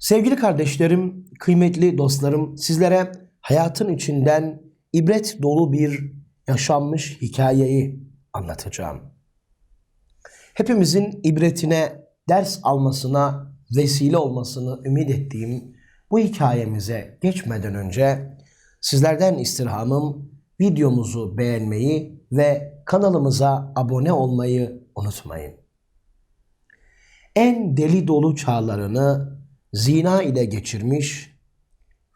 Sevgili kardeşlerim, kıymetli dostlarım, sizlere hayatın içinden ibret dolu bir yaşanmış hikayeyi anlatacağım. Hepimizin ibretine, ders almasına vesile olmasını ümit ettiğim bu hikayemize geçmeden önce sizlerden istirhamım videomuzu beğenmeyi ve kanalımıza abone olmayı unutmayın. En deli dolu çağlarını zina ile geçirmiş,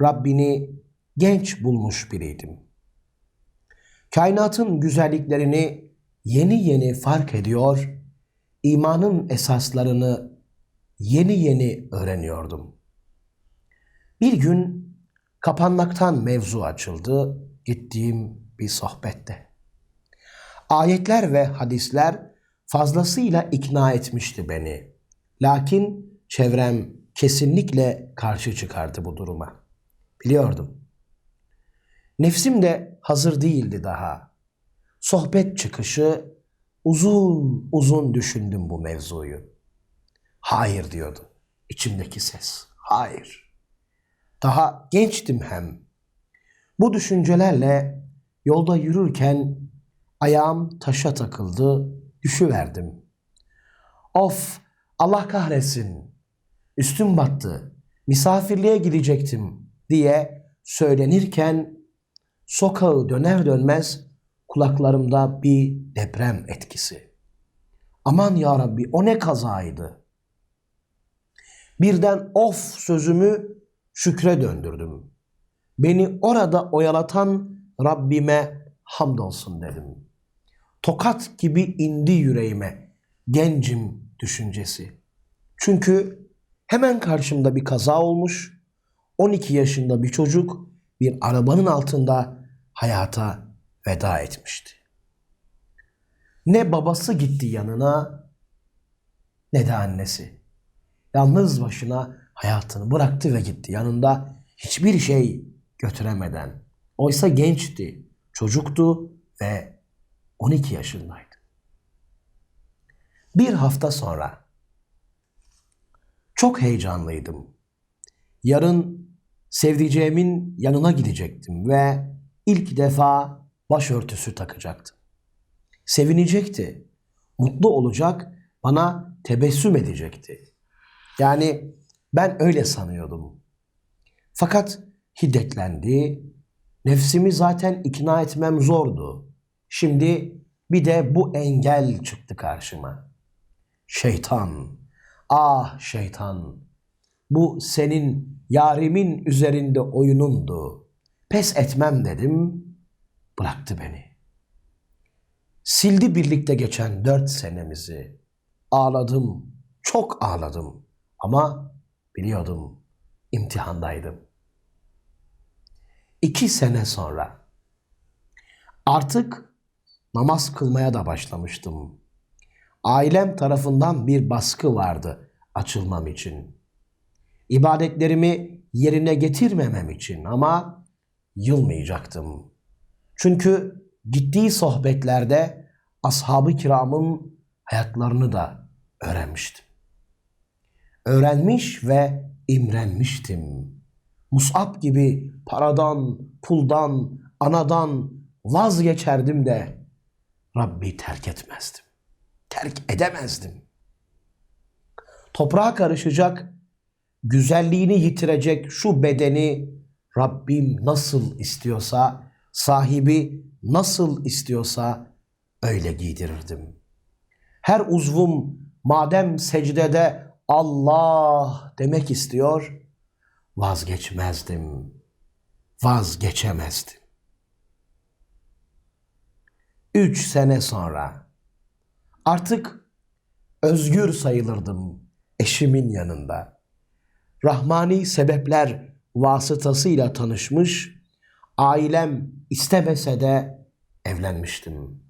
Rabbini genç bulmuş biriydim. Kainatın güzelliklerini yeni yeni fark ediyor, imanın esaslarını yeni yeni öğreniyordum. Bir gün kapanmaktan mevzu açıldı gittiğim bir sohbette. Ayetler ve hadisler fazlasıyla ikna etmişti beni. Lakin çevrem kesinlikle karşı çıkardı bu duruma. Biliyordum. Nefsim de hazır değildi daha. Sohbet çıkışı uzun uzun düşündüm bu mevzuyu. Hayır diyordu içimdeki ses. Hayır. Daha gençtim hem. Bu düşüncelerle yolda yürürken ayağım taşa takıldı, düşüverdim. Of, Allah kahretsin. Üstüm battı. Misafirliğe gidecektim diye söylenirken sokağı döner dönmez kulaklarımda bir deprem etkisi. Aman ya Rabbi o ne kazaydı. Birden of sözümü şükre döndürdüm. Beni orada oyalatan Rabbime hamdolsun dedim. Tokat gibi indi yüreğime gencim düşüncesi. Çünkü hemen karşımda bir kaza olmuş. 12 yaşında bir çocuk bir arabanın altında hayata veda etmişti. Ne babası gitti yanına ne de annesi. Yalnız başına hayatını bıraktı ve gitti. Yanında hiçbir şey götüremeden. Oysa gençti, çocuktu ve 12 yaşındaydı. Bir hafta sonra çok heyecanlıydım. Yarın sevdiceğimin yanına gidecektim ve ilk defa başörtüsü takacaktım. Sevinecekti, mutlu olacak, bana tebessüm edecekti. Yani ben öyle sanıyordum. Fakat hiddetlendi. Nefsimi zaten ikna etmem zordu. Şimdi bir de bu engel çıktı karşıma. Şeytan, ah şeytan, bu senin yarimin üzerinde oyunundu. Pes etmem dedim, bıraktı beni. Sildi birlikte geçen dört senemizi. Ağladım, çok ağladım ama biliyordum imtihandaydım. İki sene sonra artık namaz kılmaya da başlamıştım. Ailem tarafından bir baskı vardı açılmam için. İbadetlerimi yerine getirmemem için ama yılmayacaktım. Çünkü gittiği sohbetlerde ashab-ı kiramın hayatlarını da öğrenmiştim. Öğrenmiş ve imrenmiştim. Mus'ab gibi paradan, puldan, anadan vazgeçerdim de Rabbi terk etmezdim. Terk edemezdim. Toprağa karışacak, güzelliğini yitirecek şu bedeni Rabbim nasıl istiyorsa, sahibi nasıl istiyorsa öyle giydirirdim. Her uzvum madem secdede Allah demek istiyor, vazgeçmezdim, vazgeçemezdim. Üç sene sonra artık özgür sayılırdım eşimin yanında. Rahmani sebepler vasıtasıyla tanışmış, ailem istemese de evlenmiştim.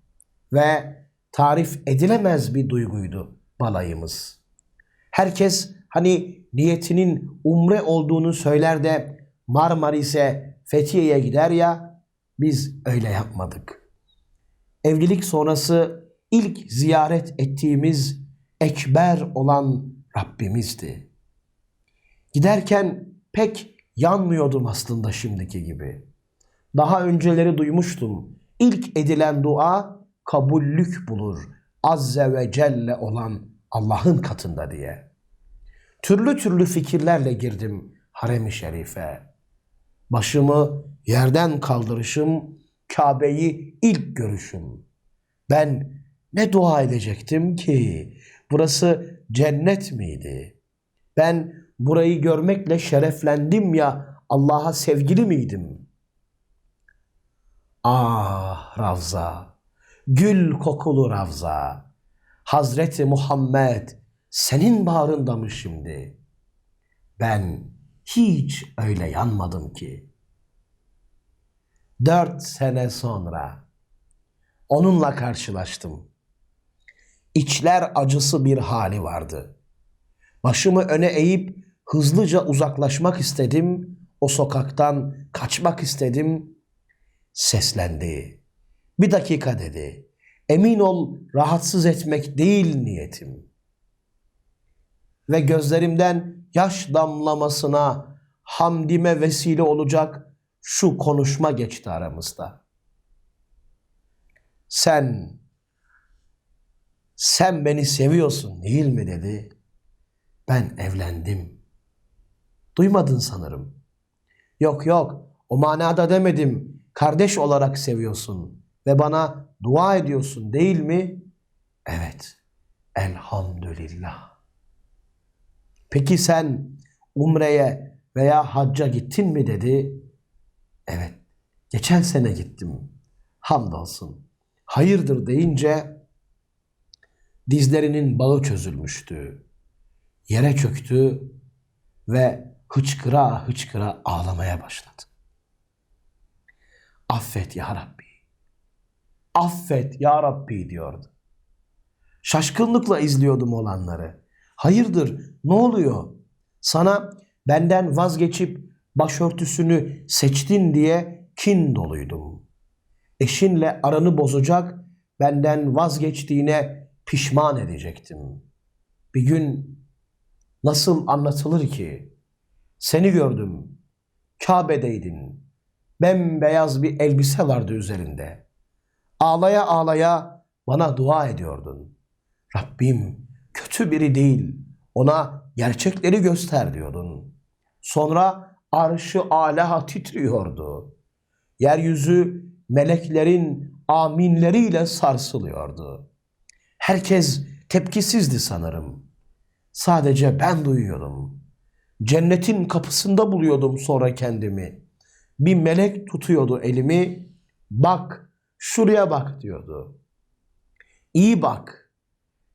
Ve tarif edilemez bir duyguydu balayımız. Herkes hani niyetinin umre olduğunu söyler de Marmaris'e, Fethiye'ye gider ya, biz öyle yapmadık. Evlilik sonrası ilk ziyaret ettiğimiz ekber olan Rabbimizdi. Giderken pek yanmıyordum aslında şimdiki gibi. Daha önceleri duymuştum. İlk edilen dua kabullük bulur. Azze ve Celle olan Allah'ın katında diye. Türlü türlü fikirlerle girdim harem-i şerife. Başımı yerden kaldırışım, Kabe'yi ilk görüşüm. Ben ne dua edecektim ki? Burası cennet miydi? Ben burayı görmekle şereflendim ya Allah'a sevgili miydim? Ah Ravza, gül kokulu Ravza, Hazreti Muhammed senin bağrında mı şimdi? Ben hiç öyle yanmadım ki. Dört sene sonra onunla karşılaştım. İçler acısı bir hali vardı. Başımı öne eğip hızlıca uzaklaşmak istedim. O sokaktan kaçmak istedim. Seslendi. Bir dakika dedi. Emin ol rahatsız etmek değil niyetim. Ve gözlerimden yaş damlamasına hamdime vesile olacak şu konuşma geçti aramızda. Sen, sen beni seviyorsun değil mi dedi. Ben evlendim. Duymadın sanırım. Yok yok o manada demedim. Kardeş olarak seviyorsun ve bana dua ediyorsun değil mi? Evet. Elhamdülillah. Peki sen umreye veya hacca gittin mi dedi. Evet. Geçen sene gittim. Hamdolsun. Hayırdır deyince dizlerinin bağı çözülmüştü. Yere çöktü ve hıçkıra hıçkıra ağlamaya başladı. Affet ya Rabbi. Affet ya Rabbi diyordu. Şaşkınlıkla izliyordum olanları. Hayırdır ne oluyor? Sana benden vazgeçip başörtüsünü seçtin diye kin doluydum. Eşinle aranı bozacak, benden vazgeçtiğine pişman edecektim. Bir gün nasıl anlatılır ki? Seni gördüm, Kabe'deydin. Bembeyaz bir elbise vardı üzerinde. Ağlaya ağlaya bana dua ediyordun. Rabbim kötü biri değil, ona gerçekleri göster diyordun. Sonra arşı alaha titriyordu. Yeryüzü meleklerin aminleriyle sarsılıyordu. Herkes tepkisizdi sanırım. Sadece ben duyuyordum. Cennetin kapısında buluyordum sonra kendimi. Bir melek tutuyordu elimi. Bak, şuraya bak diyordu. İyi bak.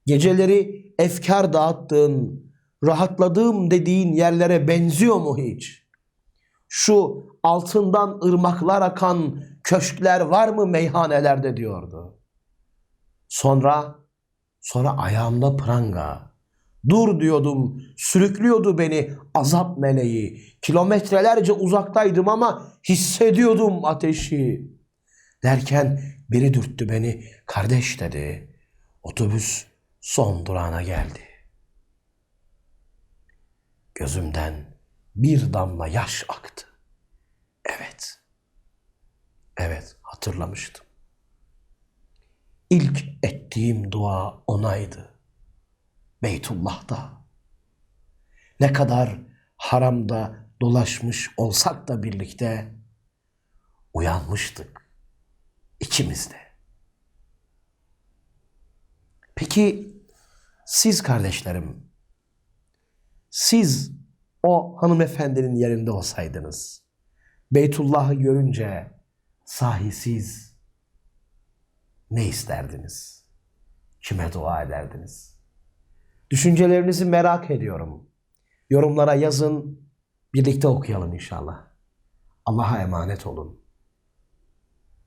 Geceleri efkar dağıttığın, rahatladığım dediğin yerlere benziyor mu hiç? Şu altından ırmaklar akan köşkler var mı meyhanelerde diyordu. Sonra, sonra ayağımda pranga. Dur diyordum, sürüklüyordu beni azap meleği. Kilometrelerce uzaktaydım ama hissediyordum ateşi. Derken biri dürttü beni, kardeş dedi. Otobüs son durağına geldi. Gözümden bir damla yaş aktı. Evet. Evet, hatırlamıştım. İlk ettiğim dua onaydı. Beytullah'ta. Ne kadar haramda dolaşmış olsak da birlikte uyanmıştık ikimiz de. Peki siz kardeşlerim, siz o hanımefendinin yerinde olsaydınız, Beytullah'ı görünce sahi siz ne isterdiniz? Kime dua ederdiniz? Düşüncelerinizi merak ediyorum. Yorumlara yazın, birlikte okuyalım inşallah. Allah'a emanet olun.